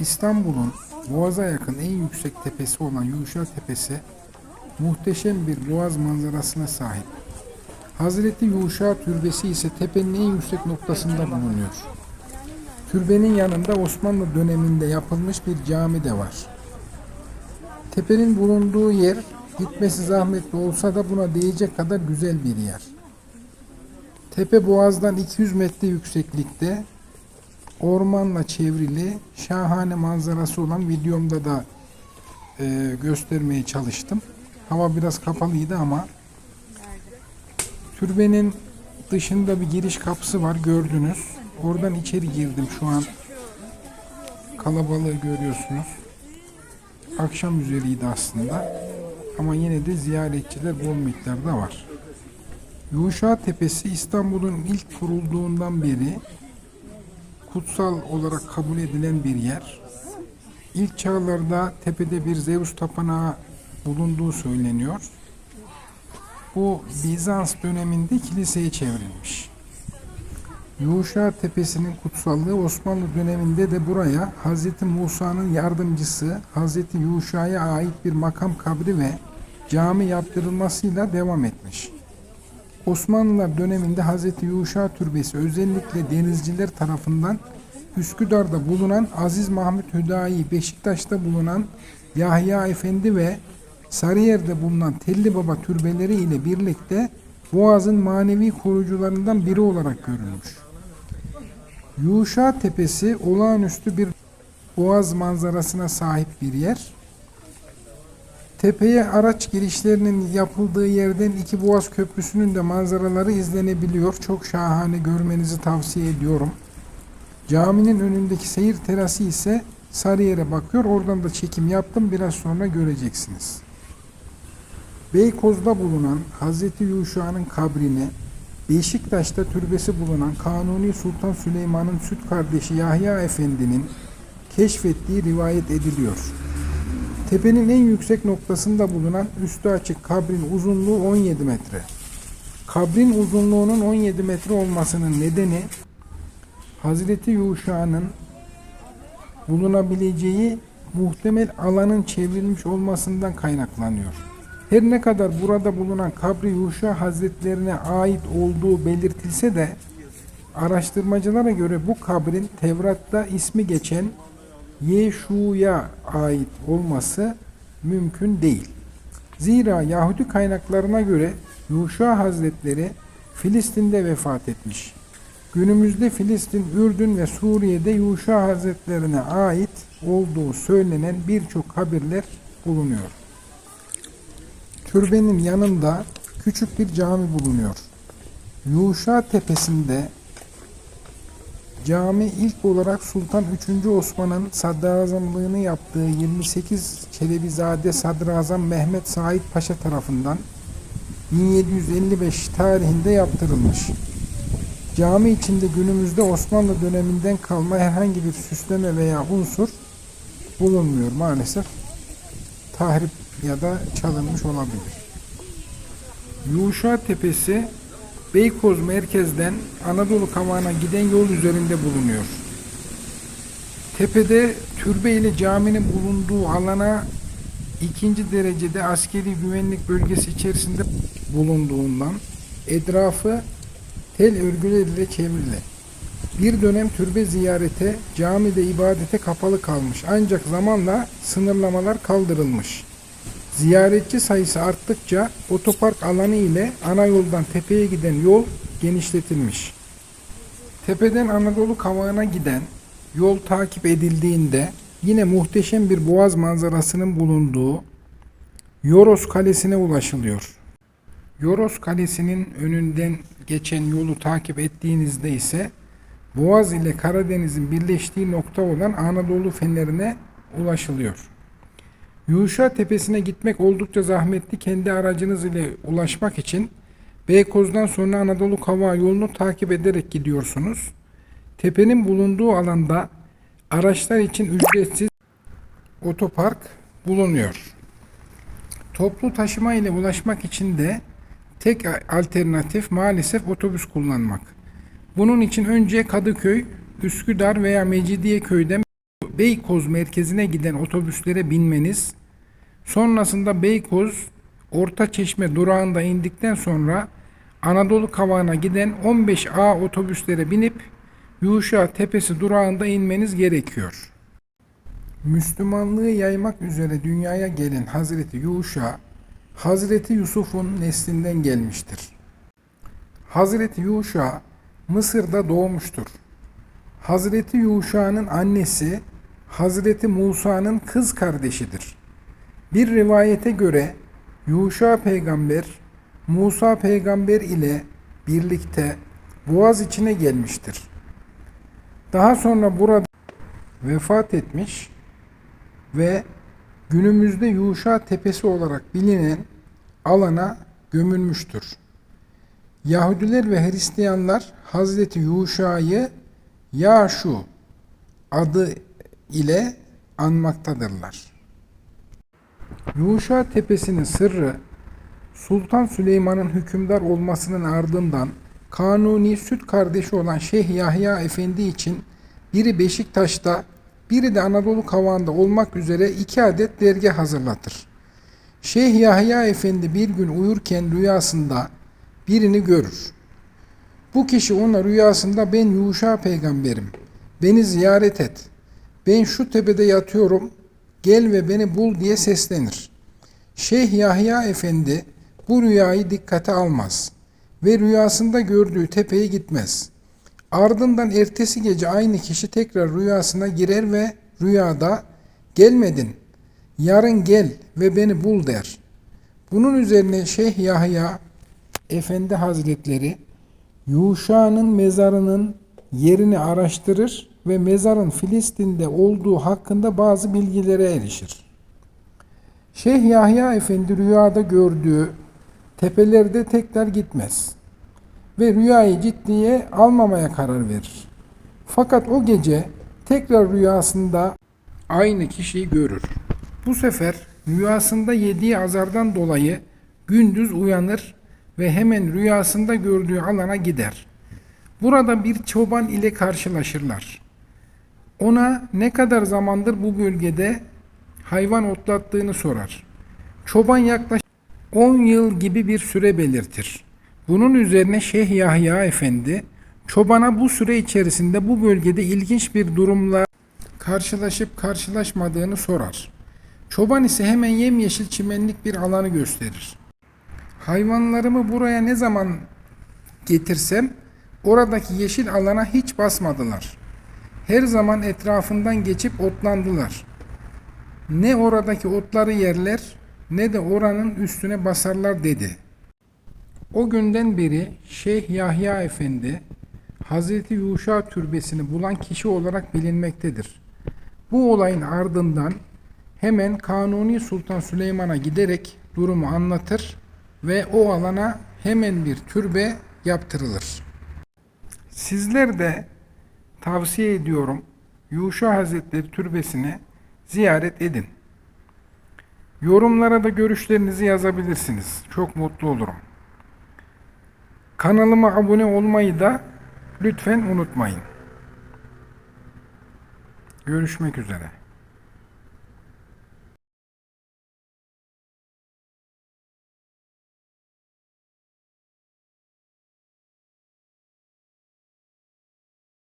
İstanbul'un Boğaz'a yakın en yüksek tepesi olan Yuşa Tepesi muhteşem bir boğaz manzarasına sahip. Hazreti Yuşa Türbesi ise tepenin en yüksek noktasında bulunuyor. Türbenin yanında Osmanlı döneminde yapılmış bir cami de var. Tepenin bulunduğu yer gitmesi zahmetli olsa da buna değecek kadar güzel bir yer. Tepe boğazdan 200 metre yükseklikte ormanla çevrili şahane manzarası olan videomda da e, göstermeye çalıştım. Hava biraz kapalıydı ama türbenin dışında bir giriş kapısı var gördünüz. Oradan içeri girdim şu an. Kalabalığı görüyorsunuz. Akşam üzeriydi aslında. Ama yine de ziyaretçiler bol miktarda var. Yuşa Tepesi İstanbul'un ilk kurulduğundan beri kutsal olarak kabul edilen bir yer. İlk çağlarda tepede bir Zeus tapınağı bulunduğu söyleniyor. Bu Bizans döneminde kiliseye çevrilmiş. Yuşa Tepesi'nin kutsallığı Osmanlı döneminde de buraya Hz. Musa'nın yardımcısı Hz. Yuşa'ya ait bir makam kabri ve cami yaptırılmasıyla devam etmiş. Osmanlılar döneminde Hz. Yuşa Türbesi özellikle denizciler tarafından Üsküdar'da bulunan Aziz Mahmut Hüdayi, Beşiktaş'ta bulunan Yahya Efendi ve Sarıyer'de bulunan Telli Baba türbeleri ile birlikte Boğaz'ın manevi korucularından biri olarak görülmüş. Yuşa Tepesi olağanüstü bir boğaz manzarasına sahip bir yer. Tepeye araç girişlerinin yapıldığı yerden iki Boğaz Köprüsü'nün de manzaraları izlenebiliyor. Çok şahane görmenizi tavsiye ediyorum. Caminin önündeki seyir terası ise Sarıyer'e bakıyor. Oradan da çekim yaptım. Biraz sonra göreceksiniz. Beykoz'da bulunan Hazreti Yuşa'nın kabrini, Beşiktaş'ta türbesi bulunan Kanuni Sultan Süleyman'ın süt kardeşi Yahya Efendi'nin keşfettiği rivayet ediliyor. Tepenin en yüksek noktasında bulunan üstü açık kabrin uzunluğu 17 metre. Kabrin uzunluğunun 17 metre olmasının nedeni Hazreti Yuşa'nın bulunabileceği muhtemel alanın çevrilmiş olmasından kaynaklanıyor. Her ne kadar burada bulunan kabri Yuşa Hazretlerine ait olduğu belirtilse de araştırmacılara göre bu kabrin Tevrat'ta ismi geçen Yeşu'ya ait olması mümkün değil. Zira Yahudi kaynaklarına göre Yuşa Hazretleri Filistin'de vefat etmiş. Günümüzde Filistin, Ürdün ve Suriye'de Yuşa Hazretlerine ait olduğu söylenen birçok kabirler bulunuyor. Türbenin yanında küçük bir cami bulunuyor. Yuşa tepesinde cami ilk olarak Sultan 3. Osman'ın sadrazamlığını yaptığı 28 Çelebizade Sadrazam Mehmet Said Paşa tarafından 1755 tarihinde yaptırılmış. Cami içinde günümüzde Osmanlı döneminden kalma herhangi bir süsleme veya unsur bulunmuyor maalesef. Tahrip ya da çalınmış olabilir. Yuşa Tepesi Beykoz merkezden Anadolu Kavağı'na giden yol üzerinde bulunuyor. Tepede türbe ile caminin bulunduğu alana ikinci derecede askeri güvenlik bölgesi içerisinde bulunduğundan etrafı tel örgüler ile çevrili. Bir dönem türbe ziyarete, camide ibadete kapalı kalmış ancak zamanla sınırlamalar kaldırılmış. Ziyaretçi sayısı arttıkça otopark alanı ile ana yoldan tepeye giden yol genişletilmiş. Tepeden Anadolu Kavağı'na giden yol takip edildiğinde yine muhteşem bir boğaz manzarasının bulunduğu Yoros Kalesi'ne ulaşılıyor. Yoros Kalesi'nin önünden geçen yolu takip ettiğinizde ise Boğaz ile Karadeniz'in birleştiği nokta olan Anadolu Feneri'ne ulaşılıyor. Yuşa Tepesi'ne gitmek oldukça zahmetli. Kendi aracınız ile ulaşmak için Beykoz'dan sonra Anadolu Kavağı yolunu takip ederek gidiyorsunuz. Tepenin bulunduğu alanda araçlar için ücretsiz otopark bulunuyor. Toplu taşıma ile ulaşmak için de tek alternatif maalesef otobüs kullanmak. Bunun için önce Kadıköy, Üsküdar veya Mecidiyeköy'den Beykoz merkezine giden otobüslere binmeniz, sonrasında Beykoz Ortaçeşme durağında indikten sonra Anadolu Kavağı'na giden 15A otobüslere binip Yuşa Tepesi durağında inmeniz gerekiyor. Müslümanlığı yaymak üzere dünyaya gelen Hazreti Yuşa, Hazreti Yusuf'un neslinden gelmiştir. Hazreti Yuşa Mısır'da doğmuştur. Hazreti Yuşa'nın annesi Hazreti Musa'nın kız kardeşidir. Bir rivayete göre Yuşa peygamber Musa peygamber ile birlikte Boğaz içine gelmiştir. Daha sonra burada vefat etmiş ve günümüzde Yuşa Tepesi olarak bilinen alana gömülmüştür. Yahudiler ve Hristiyanlar Hazreti Yuşa'yı Yaşu adı ile anmaktadırlar. Yuşa Tepesi'nin sırrı Sultan Süleyman'ın hükümdar olmasının ardından Kanuni süt kardeşi olan Şeyh Yahya Efendi için biri Beşiktaş'ta, biri de Anadolu Kavağı'nda olmak üzere iki adet dergah hazırlatır. Şeyh Yahya Efendi bir gün uyurken rüyasında birini görür. Bu kişi ona rüyasında ben Yuşa peygamberim, beni ziyaret et, ben şu tepede yatıyorum, gel ve beni bul diye seslenir. Şeyh Yahya Efendi bu rüyayı dikkate almaz ve rüyasında gördüğü tepeye gitmez. Ardından ertesi gece aynı kişi tekrar rüyasına girer ve rüyada gelmedin, yarın gel ve beni bul der. Bunun üzerine Şeyh Yahya Efendi Hazretleri Yuşa'nın mezarının yerini araştırır ve mezarın Filistin'de olduğu hakkında bazı bilgilere erişir. Şeyh Yahya Efendi rüyada gördüğü tepelerde tekrar gitmez ve rüyayı ciddiye almamaya karar verir. Fakat o gece tekrar rüyasında aynı kişiyi görür. Bu sefer rüyasında yediği azardan dolayı gündüz uyanır ve hemen rüyasında gördüğü alana gider. Burada bir çoban ile karşılaşırlar. Ona ne kadar zamandır bu bölgede hayvan otlattığını sorar. Çoban yaklaşık 10 yıl gibi bir süre belirtir. Bunun üzerine Şeyh Yahya Efendi çobana bu süre içerisinde bu bölgede ilginç bir durumla karşılaşıp karşılaşmadığını sorar. Çoban ise hemen yemyeşil çimenlik bir alanı gösterir. Hayvanlarımı buraya ne zaman getirsem oradaki yeşil alana hiç basmadılar. Her zaman etrafından geçip otlandılar. Ne oradaki otları yerler ne de oranın üstüne basarlar dedi. O günden beri Şeyh Yahya Efendi Hazreti Yuşa türbesini bulan kişi olarak bilinmektedir. Bu olayın ardından hemen Kanuni Sultan Süleyman'a giderek durumu anlatır ve o alana hemen bir türbe yaptırılır. Sizler de tavsiye ediyorum Yuşa Hazretleri türbesini ziyaret edin. Yorumlara da görüşlerinizi yazabilirsiniz. Çok mutlu olurum. Kanalıma abone olmayı da lütfen unutmayın. Görüşmek üzere.